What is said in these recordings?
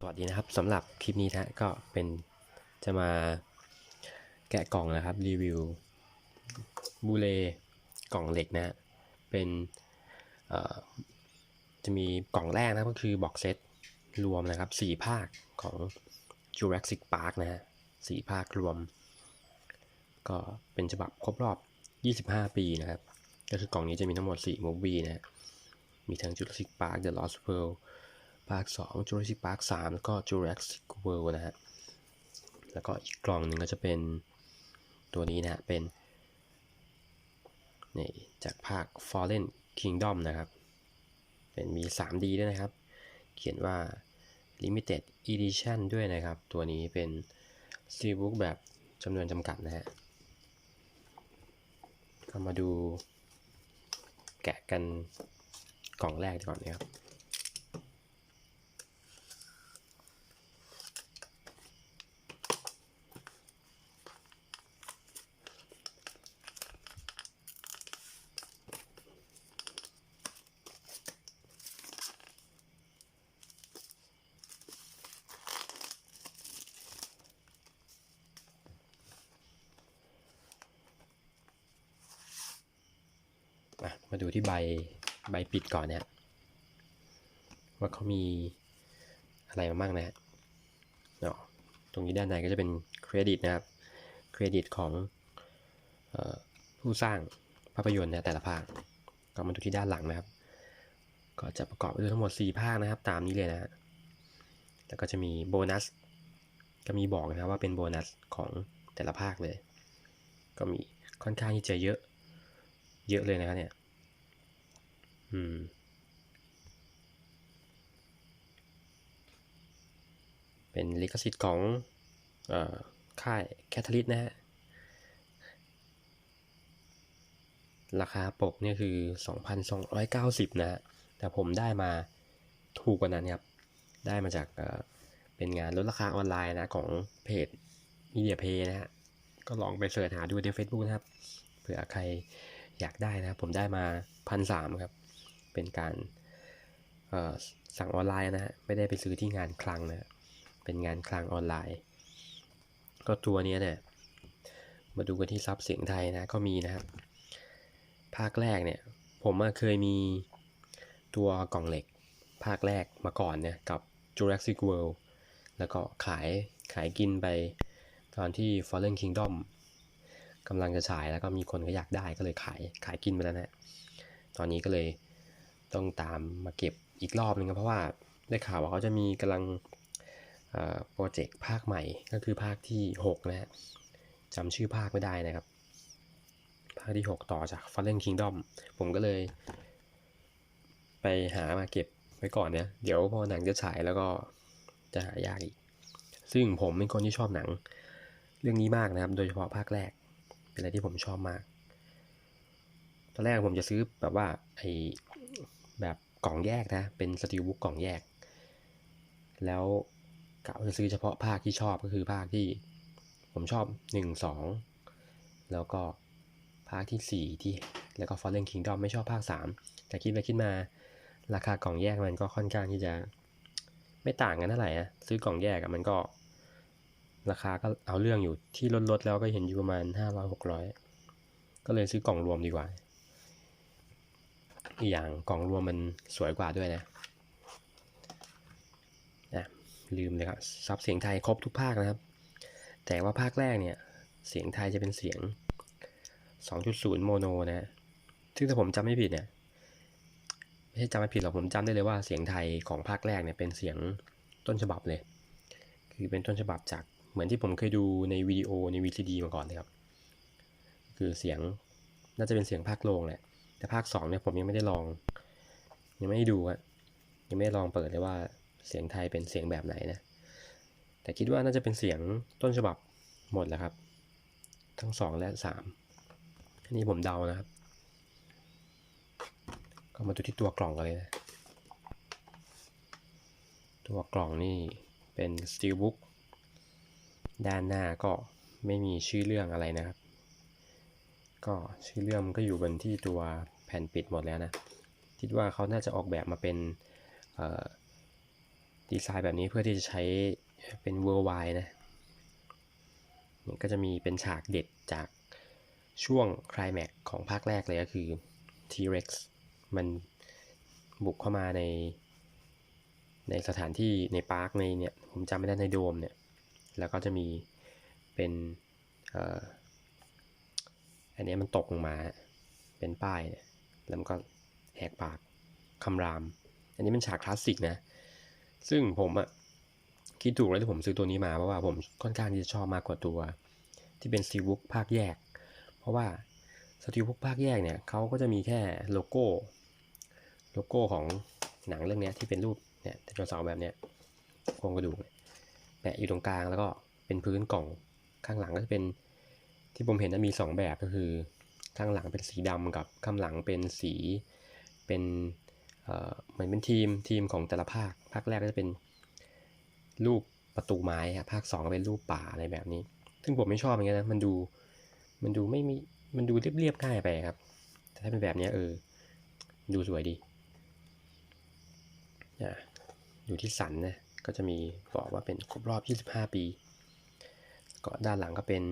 สวัสดีนะครับสำหรับคลิปนี้นะก็เป็นจะมาแกะกล่องนะครับรีวิวบูเลกล่องเหล็กนะเป็นจะมีกล่องแรกนะก็คือบ็อกเซตรวมนะครับสี่ภาคของ Jurassic Park นะฮะสี่ภาครวม ก็เป็นฉบับครบรอบ 25 ปีนะครับ ก็คือกล่องนี้จะมีทั้งหมด4มูฟวี่นะฮะมีทั้ง Jurassic Park The Lost World ภาค2 Jurassic Park 3แล้วก็ Jurassic World นะฮะ แล้วก็อีกกล่องหนึ่งก็จะเป็นตัวนี้นะฮะ เป็นนี่จากภาค Fallen Kingdom นะครับ เป็นมี 3D ด้วยนะครับ เขียนว่า Limited Edition ด้วยนะครับ ตัวนี้เป็น Steelbook แบบจำนวนจำกัดนะฮะก็มาดูแกะกันกล่องแรกก่อนนะครับ ดูที่ใบใบปิดก่อนนะฮะว่าเขามีอะไรมาบ้างนะฮะเนาะตรงนี้ด้านในก็จะเป็นเครดิตนะครับ เครดิตของออผู้สร้างภาพยนตร์นะแต่ละภาค ก็มาดูที่ด้านหลังนะครับ ก็จะประกอบไปด้วยทั้งหมด 4 ภาคนะครับ ตามนี้เลยนะฮะ แล้วก็จะมีโบนัส ก็มีบอกนะครับว่าเป็นโบนัสของแต่ละภาคเลย ก็มีค่อนข้างที่จะเยอะ เยอะเลยนะครับเนี่ย อืมเป็นลิขสิทธิ์ของอ่อค่ายแคทลิสนะฮะ ราคาปกเนี่ยคือ 2,290 นะฮะ แต่ผมได้มาถูกกว่านั้นครับ ได้มาจากเป็นงานลดราคาออนไลน์นะ ของเพจ Media Pay นะฮะ ก็ลองไปเสิร์ชหาดูใน Facebook นะครับ เผื่อใครอยากได้นะครับผมได้มาพันสามครับ เป็นการสั่งออนไลน์นะฮะไม่ได้ไปซื้อที่งานคลังนะเป็นงานคลังออนไลน์ ก็ตัวนี้เนี่ยมาดูกันที่ซับเสียงไทยนะก็มีนะครับภาคแรกเนี่ยผมเคยมีตัวกล่องเหล็ก ภาคแรกมาก่อนเนี่ยกับ Jurassic World แล้วก็ขายขายกินไปตอนที่ Fallen Kingdom กำลังจะฉายแล้วก็มีคนก็อยากได้ก็เลยขายขายกินไปแล้วนะตอนนี้ก็เลย ต้องตามมาเก็บอีกรอบนึงครับเพราะว่าได้ข่าวว่าเขาจะมีกำลังโปรเจกต์ภาคใหม่ก็คือภาคที่ 6 นะฮะจำชื่อภาคไม่ได้นะครับ ภาคที่ 6 ต่อจาก Fallen Kingdom ผมก็เลย ไปหามาเก็บไว้ก่อนเนี่ยเดี๋ยวพอหนังจะฉายแล้วก็จะหายากอีก ซึ่งผมเป็นคนที่ชอบหนัง เรื่องนี้มากนะครับ โดยเฉพาะภาคแรก เป็นอะไรที่ผมชอบมาก ตอนแรกผมจะซื้อแบบว่าไอ แบบกล่องแยกนะ เป็นสตีลบุ๊กกล่องแยก แล้วกะจะซื้อเฉพาะภาคที่ชอบก็คือภาคที่ผมชอบหนึ่งสองแล้วก็ภาคที่สี่ที่แล้วก็ Fallen Kingdom ไม่ชอบภาคสามแต่คิดไปคิดมาราคากล่องแยกมันก็ค่อนข้างที่จะไม่ต่างกันเท่าไหร่นะซื้อกล่องแยกมันก็ ราคาก็เอาเรื่องอยู่ที่ลดๆแล้วก็เห็นอยู่ประมาณห้าร้อยหกร้อยก็เลยซื้อกล่องรวมดีกว่า อีกอย่างกล่องรวมมันสวยกว่าด้วยนะนะลืมเลยครับซับเสียงไทยครบทุกภาคนะครับ แต่ว่าภาคแรกเนี่ยเสียงไทยจะเป็นเสียง 2.0 โมโนนะซึ่งถ้าผมจำไม่ผิดเนี่ยไม่ใช่จำไม่ผิดหรอกผมจำได้เลยว่าเสียงไทยของภาคแรกเนี่ยเป็นเสียงต้นฉบับเลย คือเป็นต้นฉบับจากเหมือนที่ผมเคยดูในวิดีโอใน VCD มาก่อนเลยครับ คือเสียงน่าจะเป็นเสียงภาคโรงแหละ แต่ภาคสองเนี่ยผมยังไม่ได้ลอง ยังไม่ได้ดูอะยังไม่ได้ลองเปิดเลยว่าเสียงไทยเป็นเสียงแบบไหนนะ แต่คิดว่าน่าจะเป็นเสียงต้นฉบับหมดแหละครับ ทั้งสองและสามอันนี้ผมเดานะครับ ก็มาดูที่ตัวกล่องกันเลยนะ ตัวกล่องนี่เป็น Steelbook ด้านหน้าก็ไม่มีชื่อเรื่องอะไรนะครับ ก็ชื่อเรื่องมันก็อยู่บนที่ตัวแผ่นปิดหมดแล้วนะ คิดว่าเขาน่าจะออกแบบมาเป็นดีไซน์แบบนี้เพื่อที่จะใช้เป็น worldwide นะนี่ก็จะมีเป็นฉากเด็ดจากช่วงคลายแม็กของภาคแรกเลยก็คือ T-Rex มันบุกเข้ามาใน ในสถานที่ในปาร์คในเนี่ย ผมจำไม่ได้ในโดมเนี่ย แล้วก็จะมีเป็นเอันนี้มันตกลงมา เป็นป้ายเนี่ยแล้วมันก็แหกปากคำราม อันนี้เป็นฉากคลาสสิกนะ ซึ่งผมอะคิดถูกแล้วที่ผมซื้อตัวนี้มาเพราะว่าผมค่อนข้างที่จะชอบมากกว่าตัว ที่เป็นซีบุ๊กภาคแยก เพราะว่าสตีบุ๊กภาคแยกเนี่ยเขาก็จะมีแค่โลโก้โลโก้ของหนังเรื่องนี้ที่เป็นรูปเนี่ยไดโนเสาร์แบบเนี้ยโครงกระดูกแปะอยู่ตรงกลางแล้วก็เป็นพื้นกล่องข้างหลังก็จะเป็น ที่ผมเห็นนะมีสองแบบก็คือข้างหลังเป็นสีดำกับข้างหลังเป็นสีเป็นเหมือนเป็นทีมทีมของแต่ละภาค ภาคแรกก็จะเป็นรูปประตูไม้ครับภาคสองก็เป็นรูปป่าอะไรแบบนี้ ซึ่งผมไม่ชอบอย่างเงี้ยนะมันดูมันดูไม่มีมันดูเรียบเรียบๆง่ายไปครับ แต่ถ้าเป็นแบบเนี้ยเออ ดูสวยดีอะอยู่ที่สันนะก็จะมีบอกว่าเป็นครบรอบ 25 ปี ก็ด้านหลังก็เป็น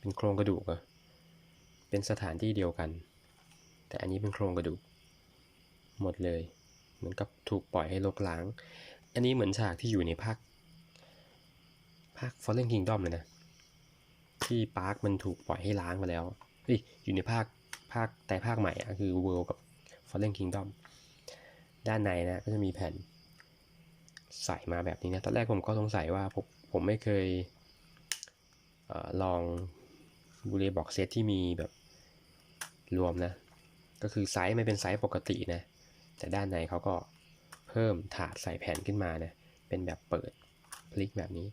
เป็นโครงกระดูกเหรอะเป็นสถานที่เดียวกัน แต่อันนี้เป็นโครงกระดูก หมดเลย เหมือนกับถูกปล่อยให้ลกล้าง อันนี้เหมือนฉากที่อยู่ในภาคภาค Fallen Kingdom เลยนะ ที่ปาร์คมันถูกปล่อยให้ล้างมาแล้วเฮ้ยอยู่ในภาคภาคแต่ภาคใหม่อะคือ World กับ Fallen Kingdom ด้านในนะก็จะมีแผ่นใส่มาแบบนี้นะ ตอนแรกผมก็สงสัยว่าผมผมไม่เคยเออลอง บูเลบอกเซตที่มีแบบรวมนะ ก็คือไซส์ไม่เป็นไซส์ปกตินะ แต่ด้านในเขาก็เพิ่มถาดใส่แผ่นขึ้นมานะ เป็นแบบเปิดพลิกแบบนี้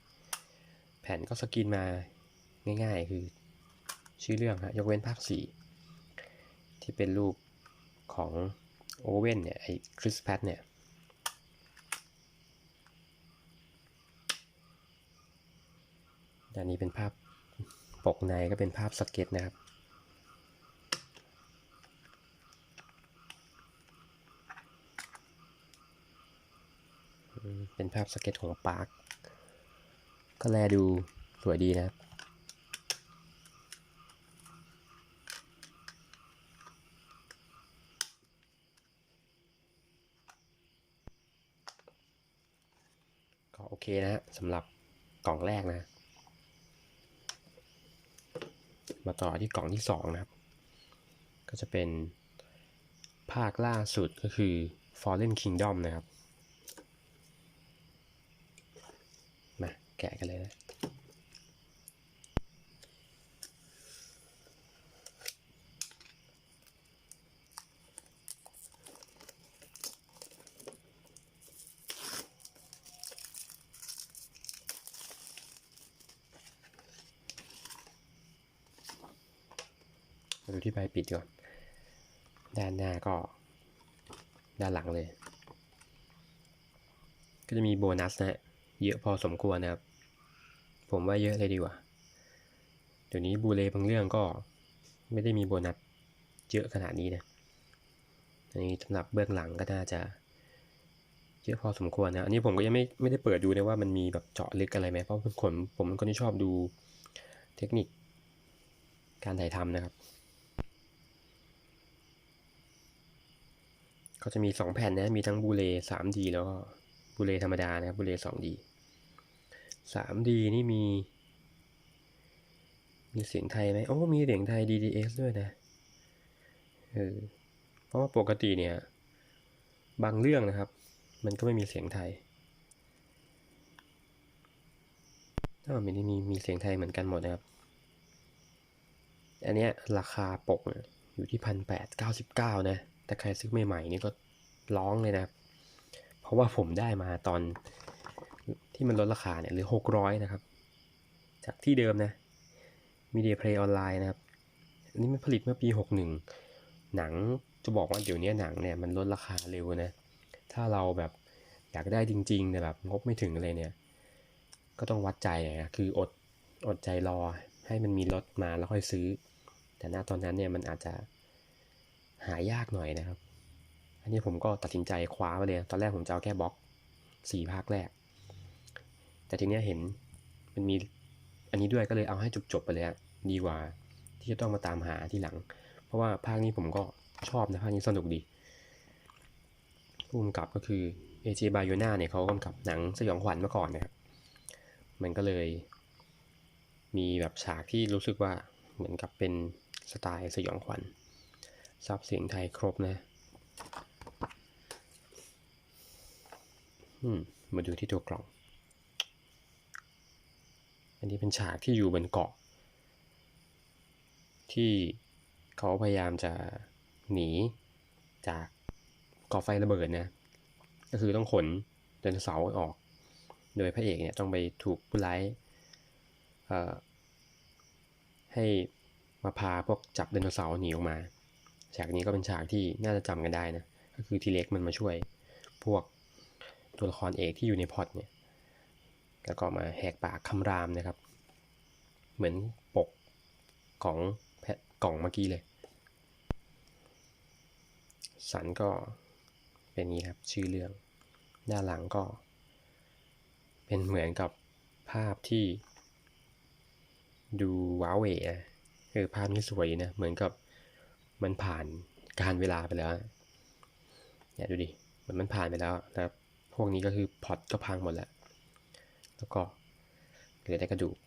แผ่นก็สกรีนมาง่ายๆ คือชื่อเรื่องฮะยกเว้นภาค 4 ที่เป็นรูปของโอเว่นเนี่ย ไอ้คริสแพทเนี่ยด้านนี้เป็นภาพ ปกในก็เป็นภาพสเก็ตนะครับ เป็นภาพสเก็ตของปาร์ค ก็แลดูสวยดีนะครับก็โอเคนะฮะสำหรับกล่องแรกนะ มาต่อที่กล่องที่สองนะครับ ก็จะเป็นภาคล่าสุดก็คือ Fallen Kingdom นะครับ มาแกะกันเลยนะ มาดูที่ใบปิดก่อน ด้านหน้าก็ ด้านหลังเลย ก็จะมีโบนัสนะฮะเยอะพอสมควรนะครับ ผมว่าเยอะเลยดีกว่า เดี๋ยวนี้บูเลบางเรื่องก็ไม่ได้มีโบนัสเยอะขนาดนี้นะอันนี้สำหรับเบื้องหลังก็น่าจะเยอะพอสมควรนะ อันนี้ผมก็ยังไม่ไม่ได้เปิดดูนะว่ามันมีแบบเจาะลึกอะไรไหมเพราะเป็นคนผมเป็นคนที่ชอบดูเทคนิคการถ่ายทำนะครับ ก็จะมี 2 แผ่นนะ มีทั้งบูเล 3D แล้วก็บูเลธรรมดานะครับบูเล 2D 3D นี่มี มีเสียงไทยไหมโอ้ มีเสียงไทย DDS ด้วยนะ เออ เพราะว่าปกติเนี่ย บางเรื่องนะครับ มันก็ไม่มีเสียงไทยถ้ามันไม่ได้มีมีเสียงไทยเหมือนกันหมดนะครับ อันเนี้ยราคาปกอยู่ที่พันแปดเก้าสิบเก้านะ แต่ใครซื้อใหม่ๆนี่ก็ร้องเลยนะครับ เพราะว่าผมได้มาตอนที่มันลดราคาเนี่ยหรือหกร้อยนะครับ จากที่เดิมนะมีเดียเพลย์ออนไลน์นะครับอันนี้มันผลิตเมื่อปีหกหนึ่งหนังจะบอกว่าเดี๋ยวนี้หนังเนี่ยมันลดราคาเร็วนะ ถ้าเราแบบอยากได้จริงๆแต่แบบงบไม่ถึงเลยเนี่ย ก็ต้องวัดใจนะคืออดอดใจรอให้มันมีรถมาแล้วค่อยซื้อ แต่ณตอนนั้นเนี่ยมันอาจจะ หายากหน่อยนะครับ อันนี้ผมก็ตัดสินใจคว้าไปเลย ตอนแรกผมจะเอาแค่บล็อกสี่ภาคแรก แต่ทีเนี้ยเห็นมันมีอันนี้ด้วยก็เลยเอาให้จบๆไปเลยดีกว่า ที่จะต้องมาตามหาที่หลัง เพราะว่าภาคนี้ผมก็ชอบนะภาคนี้สนุกดีผู้กำกับก็คือเอเจบายโยนาเนี่ยเขากำกับหนังสยองขวัญมาก่อนนะครับ มันก็เลยมีแบบฉากที่รู้สึกว่าเหมือนกับเป็นสไตล์สยองขวัญ ซับเสียงไทยครบนะอืมมาดูที่ตัวกล่อง อันนี้เป็นฉากที่อยู่บนเกาะ ที่เขาพยายามจะหนีจากกาะไฟระเบิดนะ ก็คือต้องขนไดโนเสาร์ออก โดยพระเอกเนี่ยต้องไปถูกผู้ร้ายให้มาพาพวกจับไดโนเสาร์หนีออกมา ฉากนี้ก็เป็นฉากที่น่าจะจำกันได้นะ ก็คือทีเล็กมันมาช่วยพวกตัวละครเอกที่อยู่ในพอตเนี่ย แล้วก็มาแหกปากคำรามนะครับ เหมือนปกของแพะกล่องเมื่อกี้เลย สันก็เป็นอย่างนี้ครับชื่อเรื่องด้านหลังก็ เป็นเหมือนกับภาพที่ดูว้าเหวนะเออภาพนี้สวยนะ เหมือนกับ มันผ่านการเวลาไปแล้วเนี่ยดูดิมือนมันผ่านไปแล้วแล้วพวกนี้ก็คือพอตก็พังหมดแล้ว แล้วก็เหลือแต่กระดูก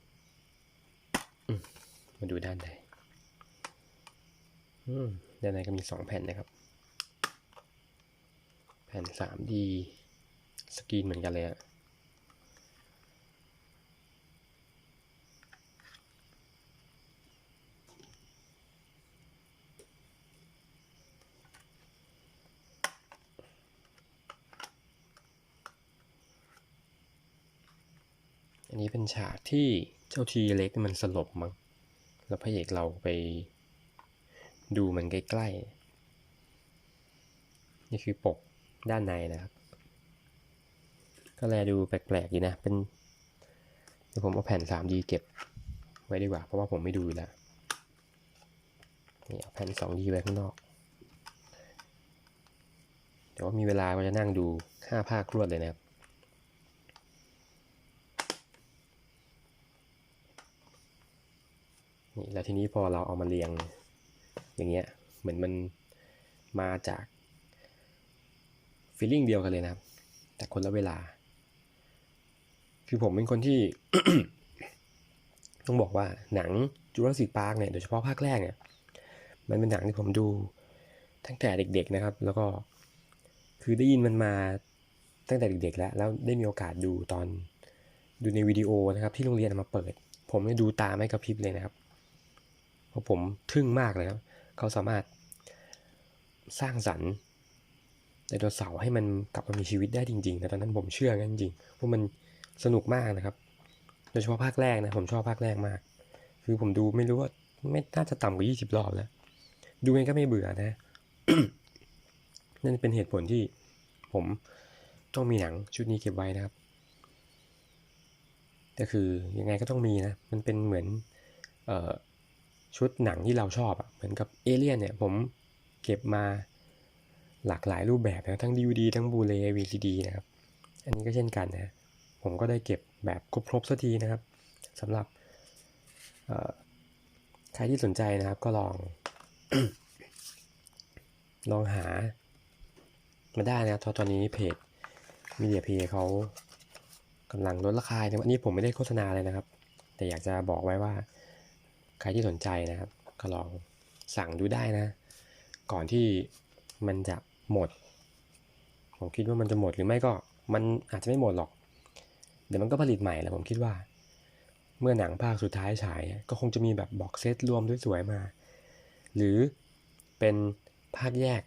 มาดูด้านในด้านในก็มีสองแผ่นนะครับ แผ่น 3D สกรีนเหมือนกันเลยอะ อันนี้เป็นฉากที่เจ้าทีเล็กมันสลบมั้ง แล้วพระเอกเราไปดูมันใกล้ๆ นี่คือปกด้านในนะครับ ก็แลดูแปลกๆดีนะ เป็นเดี๋ยวผมเอาแผ่น 3D เก็บไว้ดีกว่า เพราะว่าผมไม่ดูแล้ว นี่เอาแผ่น 2D ไว้ข้างนอก เดี๋ยวว่ามีเวลาก็จะนั่งดู 5 ภาครวดเลยนะครับ นี่แล้วทีนี้พอเราเอามาเรียงอย่างเงี้ยเหมือนมันมาจากฟีลลิ่งเดียวกันเลยนะครับ แต่คนละเวลา คือผมเป็นคนที่ ต้องบอกว่าหนังจูราสสิกพาร์คเนี่ยโดยเฉพาะภาคแรกเนี่ยมันเป็นหนังที่ผมดูตั้งแต่เด็ก ๆนะครับ แล้วก็คือได้ยินมันมาตั้งแต่เด็ก ๆ แล้ว แล้วได้มีโอกาสดูตอนดูในวิดีโอนะครับ ที่โรงเรียนมาเปิด ผมเนี่ยดูตาไม่กระพริบเลยนะครับ เพราะผมทึ่งมากเลยครับ เขาสามารถสร้างสรรค์ไดโนเสาร์ให้มันกลับมามีชีวิตได้จริงๆนะตอนนั้นผมเชื่องั้นจริงๆว่ามันสนุกมากนะครับ โดยเฉพาะภาคแรกนะผมชอบภาคแรกมาก คือผมดูไม่รู้ว่าไม่น่าจะต่ำกว่า20รอบแล้ว ดูเองก็ไม่เบื่อนะ นั่นเป็นเหตุผลที่ผมต้องมีหนังชุดนี้เก็บไว้นะครับ แต่คือยังไงก็ต้องมีนะ มันเป็นเหมือน เอ่อ ชุดหนังที่เราชอบอะเหมือนกับเอเลี่ยนเนี่ยผมเก็บมาหลากหลายรูปแบบนะทั้ง DVD ทั้งบูเล VCD นะครับ อันนี้ก็เช่นกันนะผมก็ได้เก็บแบบครบๆสักทีนะครับสำหรับใครที่สนใจนะครับก็ลอง ลองหา มาได้นะครับตอนนี้เพจมีเดียพีเขากำลังลดราคานะอันนี้ผมไม่ได้โฆษณาเลยนะครับ แต่อยากจะบอกไว้ว่า ใครที่สนใจนะครับ ก็ลองสั่งดูได้นะ ก่อนที่มันจะหมด ผมคิดว่ามันจะหมดหรือไม่ก็มันอาจจะไม่หมดหรอก เดี๋ยวมันก็ผลิตใหม่แหละผมคิดว่า เมื่อหนังภาคสุดท้ายฉาย ก็คงจะมีแบบบ็อกเซตรวมสวยๆมา หรือเป็นภาคแยก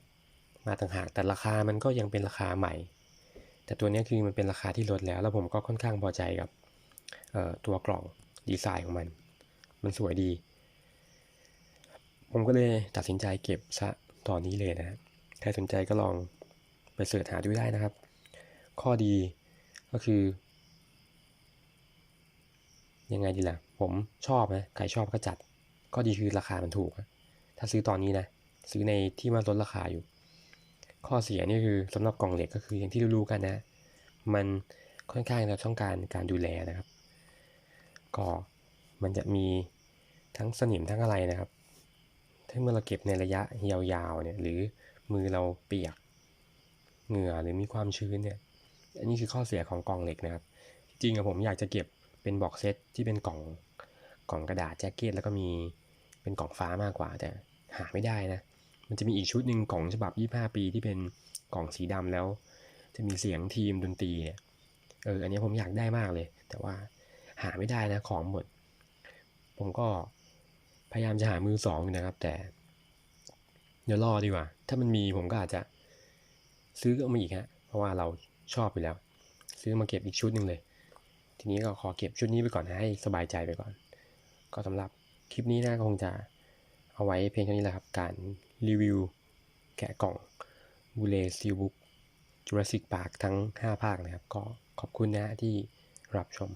มาต่างหากแต่ราคามันก็ยังเป็นราคาใหม่ แต่ตัวนี้คือมันเป็นราคาที่ลดแล้ว แล้วผมก็ค่อนข้างพอใจกับตัวกล่องดีไซน์ของมัน มันสวยดี ผมก็เลยตัดสินใจเก็บซะตอนนี้เลยนะใครสนใจก็ลองไปเสิร์ชหาดูได้นะครับ ข้อดีก็คือ ยังไงดีล่ะ ผมชอบนะ ใครชอบก็จัด ข้อดีคือราคามันถูก ถ้าซื้อตอนนี้นะ ซื้อในที่มันลดราคาอยู่ ข้อเสียนี่คือสำหรับกล่องเหล็กก็คืออย่างที่รู้ๆกันนะ มันค่อนข้างจะต้องการการดูแลนะครับ ก็ มันจะมีทั้งสนิมทั้งอะไรนะครับ ถ้าเมื่อเราเก็บในระยะยาวๆเนี่ยหรือมือเราเปียกเหงื่อหรือมีความชื้นเนี่ย อันนี้คือข้อเสียของกล่องเหล็กนะครับ จริงๆอะผมอยากจะเก็บเป็นบ็อกเซตที่เป็นกล่องกล่องกระดาษแจ็คเก็ตแล้วก็มีเป็นกล่องฟ้ามากกว่าแต่หาไม่ได้นะ มันจะมีอีกชุดหนึ่งกล่องฉบับ 25 ปีที่เป็นกล่องสีดำแล้ว จะมีเสียงทีมดนตรีเนี่ยเอออันนี้ผมอยากได้มากเลย แต่ว่าหาไม่ได้นะของหมด ผมก็พยายามจะหามือสองนะครับ แต่เดี๋ยวรอดีกว่า ถ้ามันมีผมก็อาจจะซื้อเอามาอีกฮะ เพราะว่าเราชอบอยู่แล้ว ซื้อมาเก็บอีกชุดหนึ่งเลย ทีนี้ก็ขอเก็บชุดนี้ไปก่อนนะให้สบายใจไปก่อน ก็สำหรับคลิปนี้นะก็คงจะเอาไว้เพียงเท่านี้แหละครับ การรีวิวแกะกล่องบูเลซิบุ๊กจูราสสิกพาร์คทั้ง 5 ภาคนะครับ ก็ขอบคุณนะที่รับชม